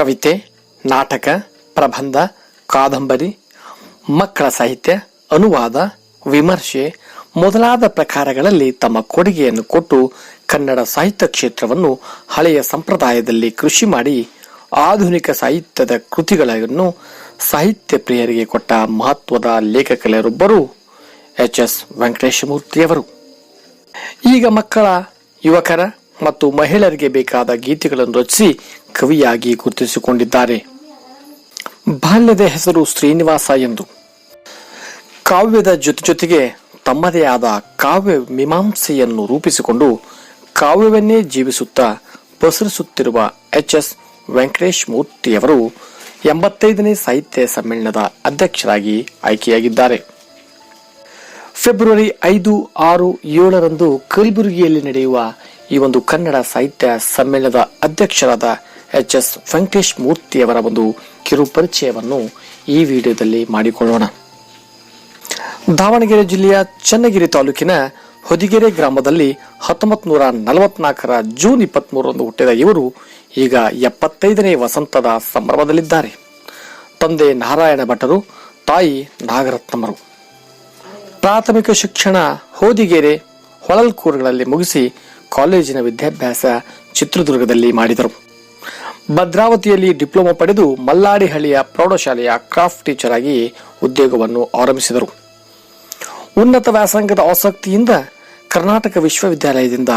ಕವಿತೆ, ನಾಟಕ, ಪ್ರಬಂಧ, ಕಾದಂಬರಿ, ಮಕ್ಕಳ ಸಾಹಿತ್ಯ, ಅನುವಾದ, ವಿಮರ್ಶೆ ಮೊದಲಾದ ಪ್ರಕಾರಗಳಲ್ಲಿ ತಮ್ಮ ಕೊಡುಗೆಯನ್ನು ಕೊಟ್ಟು ಕನ್ನಡ ಸಾಹಿತ್ಯ ಕ್ಷೇತ್ರವನ್ನು ಹಳೆಯ ಸಂಪ್ರದಾಯದಲ್ಲಿ ಕೃಷಿ ಮಾಡಿ ಆಧುನಿಕ ಸಾಹಿತ್ಯದ ಕೃತಿಗಳನ್ನು ಸಾಹಿತ್ಯ ಪ್ರಿಯರಿಗೆ ಕೊಟ್ಟ ಮಹತ್ವದ ಲೇಖಕರೊಬ್ಬರು ಎಚ್ ಎಸ್ ವೆಂಕಟೇಶಮೂರ್ತಿಯವರು ಈಗ ಮಕ್ಕಳ, ಯುವಕರ ಮತ್ತು ಮಹಿಳೆಯರಿಗೆ ಬೇಕಾದ ಗೀತೆಗಳನ್ನು ರಚಿಸಿ ಕವಿಯಾಗಿ ಗುರುತಿಸಿಕೊಂಡಿದ್ದಾರೆ. ಬಾಲ್ಯದ ಹೆಸರು ಶ್ರೀನಿವಾಸ ಎಂದು. ಕಾವ್ಯದ ಜೊತೆ ಜೊತೆಗೆ ತಮ್ಮದೇ ಆದ ಕಾವ್ಯ ಮೀಮಾಂಸೆಯನ್ನು ರೂಪಿಸಿಕೊಂಡು ಕಾವ್ಯವನ್ನೇ ಜೀವಿಸುತ್ತಾ ಪಸರಿಸುತ್ತಿರುವ ಎಚ್ ಎಸ್ ವೆಂಕಟೇಶ್ ಮೂರ್ತಿಯವರು ಎಂಬತ್ತೈದನೇ ಸಾಹಿತ್ಯ ಸಮ್ಮೇಳನದ ಅಧ್ಯಕ್ಷರಾಗಿ ಆಯ್ಕೆಯಾಗಿದ್ದಾರೆ. ಫೆಬ್ರವರಿ ಐದು, ಆರು, ಏಳರಂದು ಕಲಬುರಗಿಯಲ್ಲಿ ನಡೆಯುವ ಈ ಒಂದು ಕನ್ನಡ ಸಾಹಿತ್ಯ ಸಮ್ಮೇಳನದ ಅಧ್ಯಕ್ಷರಾದ ಎಚ್ ಎಸ್ ವೆಂಕಟೇಶ್ ಮೂರ್ತಿಯವರ ಒಂದು ಕಿರು ಪರಿಚಯವನ್ನು ಈ ವಿಡಿಯೋದಲ್ಲಿ ಮಾಡಿಕೊಳ್ಳೋಣ. ದಾವಣಗೆರೆ ಜಿಲ್ಲೆಯ ಚನ್ನಗಿರಿ ತಾಲೂಕಿನ ಹೊದಿಗೆರೆ ಗ್ರಾಮದಲ್ಲಿ ಹತ್ತೊಂಬತ್ತು ನೂರ ನಲವತ್ನಾಲ್ಕರ ಜೂನ್ ಇಪ್ಪತ್ಮೂರರಂದು ಹುಟ್ಟಿದ ಇವರು ಈಗ ಎಪ್ಪತ್ತೈದನೇ ವಸಂತದ ಸಂಭ್ರಮದಲ್ಲಿದ್ದಾರೆ. ತಂದೆ ನಾರಾಯಣ ಭಟ್ಟರು, ತಾಯಿ ನಾಗರತ್ನಮರು. ಪ್ರಾಥಮಿಕ ಶಿಕ್ಷಣ ಹೋದಿಗೆರೆ ಹೊಳಲ್ಕೂರುಗಳಲ್ಲಿ ಮುಗಿಸಿ ಕಾಲೇಜಿನ ವಿದ್ಯಾಭ್ಯಾಸ ಚಿತ್ರದುರ್ಗದಲ್ಲಿ ಮಾಡಿದರು. ಭದ್ರಾವತಿಯಲ್ಲಿ ಡಿಪ್ಲೊಮಾ ಪಡೆದು ಮಲ್ಲಾಡಿಹಳ್ಳಿಯ ಪ್ರೌಢಶಾಲೆಯ ಕ್ರಾಫ್ಟ್ ಟೀಚರ್ ಆಗಿ ಉದ್ಯೋಗವನ್ನು ಆರಂಭಿಸಿದರು. ಉನ್ನತ ವ್ಯಾಸಂಗದ ಆಸಕ್ತಿಯಿಂದ ಕರ್ನಾಟಕ ವಿಶ್ವವಿದ್ಯಾಲಯದಿಂದ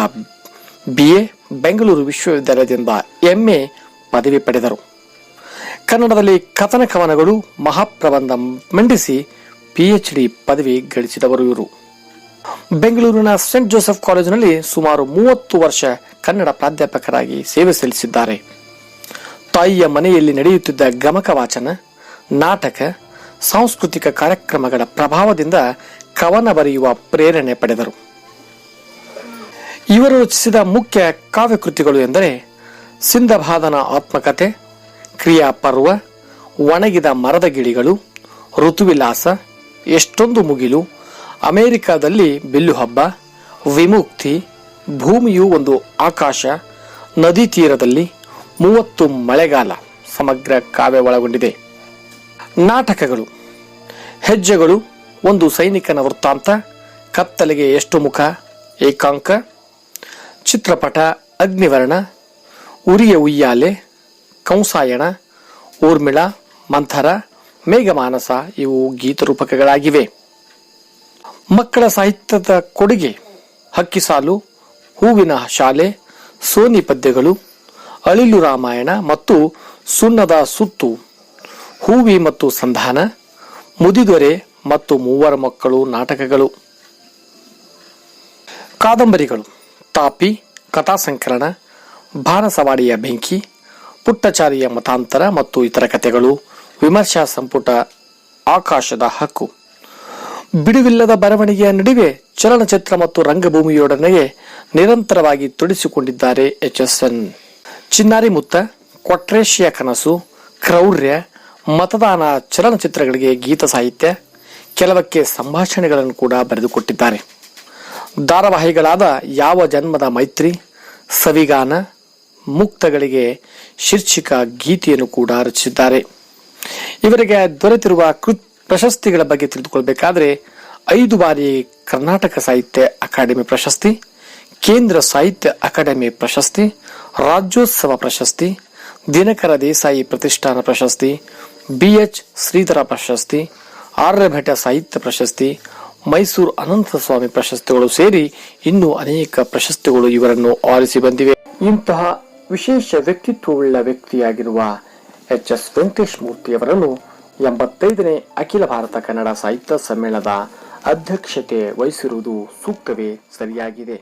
ಬಿಎ ಬೆಂಗಳೂರು ವಿಶ್ವವಿದ್ಯಾಲಯದಿಂದ ಎಂಎ ಪದವಿ ಪಡೆದರು. ಕನ್ನಡದಲ್ಲಿ ಕಥನ ಕವನಗಳು ಮಹಾಪ್ರಬಂಧ ಮಂಡಿಸಿ ಪಿಎಚ್ಡಿ ಪದವಿ ಗಳಿಸಿದವರು ಇವರು. ಬೆಂಗಳೂರಿನ ಸೆಂಟ್ ಜೋಸೆಫ್ ಕಾಲೇಜಿನಲ್ಲಿ ಸುಮಾರು ಮೂವತ್ತು ವರ್ಷ ಕನ್ನಡ ಪ್ರಾಧ್ಯಾಪಕರಾಗಿ ಸೇವೆ ಸಲ್ಲಿಸಿದ್ದಾರೆ. ತಾಯಿಯ ಮನೆಯಲ್ಲಿ ನಡೆಯುತ್ತಿದ್ದ ಗಮಕ ವಾಚನ ನಾಟಕ, ಸಾಂಸ್ಕೃತಿಕ ಕಾರ್ಯಕ್ರಮಗಳ ಪ್ರಭಾವದಿಂದ ಕವನ ಬರೆಯುವ ಪ್ರೇರಣೆ ಪಡೆದರು. ಇವರು ರಚಿಸಿದ ಮುಖ್ಯ ಕಾವ್ಯಕೃತಿಗಳು ಎಂದರೆ ಸಿಂಧಭಾದನ ಆತ್ಮಕಥೆ, ಕ್ರಿಯಾಪರ್ವ, ಒಣಗಿದ ಮರದ ಗಿಳಿಗಳು, ಋತುವಿಲಾಸ, ಎಷ್ಟೊಂದು ಮುಗಿಲು, ಅಮೆರಿಕಾದಲ್ಲಿ ಬಿಲ್ಲು ಹಬ್ಬ, ವಿಮುಕ್ತಿ, ಭೂಮಿಯು ಒಂದು ಆಕಾಶ, ನದಿ ತೀರದಲ್ಲಿ ಮೂವತ್ತು ಮಳೆಗಾಲ ಸಮಗ್ರ ಕಾವ್ಯ ಒಳಗೊಂಡಿದೆ. ನಾಟಕಗಳು, ಹೆಜ್ಜೆಗಳು, ಒಂದು ಸೈನಿಕನ ವೃತ್ತಾಂತ, ಕತ್ತಲೆಗೆ ಎಷ್ಟು ಮುಖ, ಏಕಾಂಕ, ಚಿತ್ರಪಟ, ಅಗ್ನಿವರ್ಣ, ಉರಿಯ ಉಯ್ಯಾಲೆ, ಕಂಸಾಯಣ, ಊರ್ಮಿಳ, ಮಂಥರ, ಮೇಘಮಾನಸ ಇವು ಗೀತರೂಪಕಗಳಾಗಿವೆ. ಮಕ್ಕಳ ಸಾಹಿತ್ಯದ ಕೊಡುಗೆ, ಹಕ್ಕಿಸಾಲು, ಹೂವಿನ ಶಾಲೆ ಸೋನಿ ಪದ್ಯಗಳು ಅಳಿಲು ರಾಮಾಯಣ ಮತ್ತು ಸುಣ್ಣದ ಸುತ್ತು, ಹೂವಿ ಮತ್ತು ಸಂಧಾನ ಮುದಿದೊರೆ ಮತ್ತು ಮೂವರ ಮಕ್ಕಳು ನಾಟಕಗಳು. ಕಾದಂಬರಿಗಳು, ತಾಪಿ ಕಥಾಸಂಕಲನ ಭಾನಸವಾಡಿಯ ಬೆಂಕಿ, ಪುಟ್ಟಚಾರಿಯ ಮತಾಂತರ ಮತ್ತು ಇತರ ಕಥೆಗಳು, ವಿಮರ್ಶಾ ಸಂಪುಟ, ಆಕಾಶದ ಹಕ್ಕು. ಬಿಡುವಿಲ್ಲದ ಬರವಣಿಗೆಯ ನಡುವೆ ಚಲನಚಿತ್ರ ಮತ್ತು ರಂಗಭೂಮಿಯೊಡನೆಗೆ ನಿರಂತರವಾಗಿ ತೊಡಿಸಿಕೊಂಡಿದ್ದಾರೆ H S N. Chinnari Mutha Kotreshiya Kanasu, ಕ್ರೌರ್ಯ, ಮತದಾನ ಚಲನಚಿತ್ರಗಳಿಗೆ ಗೀತ ಸಾಹಿತ್ಯ, ಕೆಲವಕ್ಕೆ ಸಂಭಾಷಣೆಗಳನ್ನು ಕೂಡ ಬರೆದುಕೊಟ್ಟಿದ್ದಾರೆ. ಧಾರಾವಾಹಿಗಳಾದ ಯಾವ ಜನ್ಮದ ಮೈತ್ರಿ, ಸವಿಗಾನ, ಮುಕ್ತಗಳಿಗೆ ಶೀರ್ಷಿಕ ಗೀತೆಯನ್ನು ಕೂಡ ರಚಿಸಿದ್ದಾರೆ. ಇವರಿಗೆ ದೊರೆತಿರುವ ಕೃತ್ ಪ್ರಶಸ್ತಿಗಳ ಬಗ್ಗೆ ತಿಳಿದುಕೊಳ್ಬೇಕಾದ್ರೆ ಐದು ಬಾರಿ ಕರ್ನಾಟಕ ಸಾಹಿತ್ಯ ಅಕಾಡೆಮಿ ಪ್ರಶಸ್ತಿ ಕೇಂದ್ರ ಸಾಹಿತ್ಯ ಅಕಾಡೆಮಿ ಪ್ರಶಸ್ತಿ, ರಾಜ್ಯೋತ್ಸವ ಪ್ರಶಸ್ತಿ, ದಿನಕರ ದೇಸಾಯಿ ಪ್ರತಿಷ್ಠಾನ ಪ್ರಶಸ್ತಿ ಬಿಎಚ್ ಶ್ರೀಧರ ಪ್ರಶಸ್ತಿ ಆರ್ಯಭಟ ಸಾಹಿತ್ಯ ಪ್ರಶಸ್ತಿ, ಮೈಸೂರು ಅನಂತಸ್ವಾಮಿ ಪ್ರಶಸ್ತಿಗಳು ಸೇರಿ ಇನ್ನೂ ಅನೇಕ ಪ್ರಶಸ್ತಿಗಳು ಇವರನ್ನು ಆರಿಸಿ ಬಂದಿವೆ. ಇಂತಹ ವಿಶೇಷ ವ್ಯಕ್ತಿತ್ವವುಳ್ಳ ವ್ಯಕ್ತಿಯಾಗಿರುವ ಎಚ್ ಎಸ್ ವೆಂಕಟೇಶ್ ಮೂರ್ತಿಯವರನ್ನು ಎಂಬತ್ತೈದನೇ ಅಖಿಲ ಭಾರತ ಕನ್ನಡ ಸಾಹಿತ್ಯ ಸಮ್ಮೇಳನದ ಅಧ್ಯಕ್ಷತೆ ವಹಿಸಿರುವುದು ಸೂಕ್ತವೇ ಸರಿಯಾಗಿದೆ.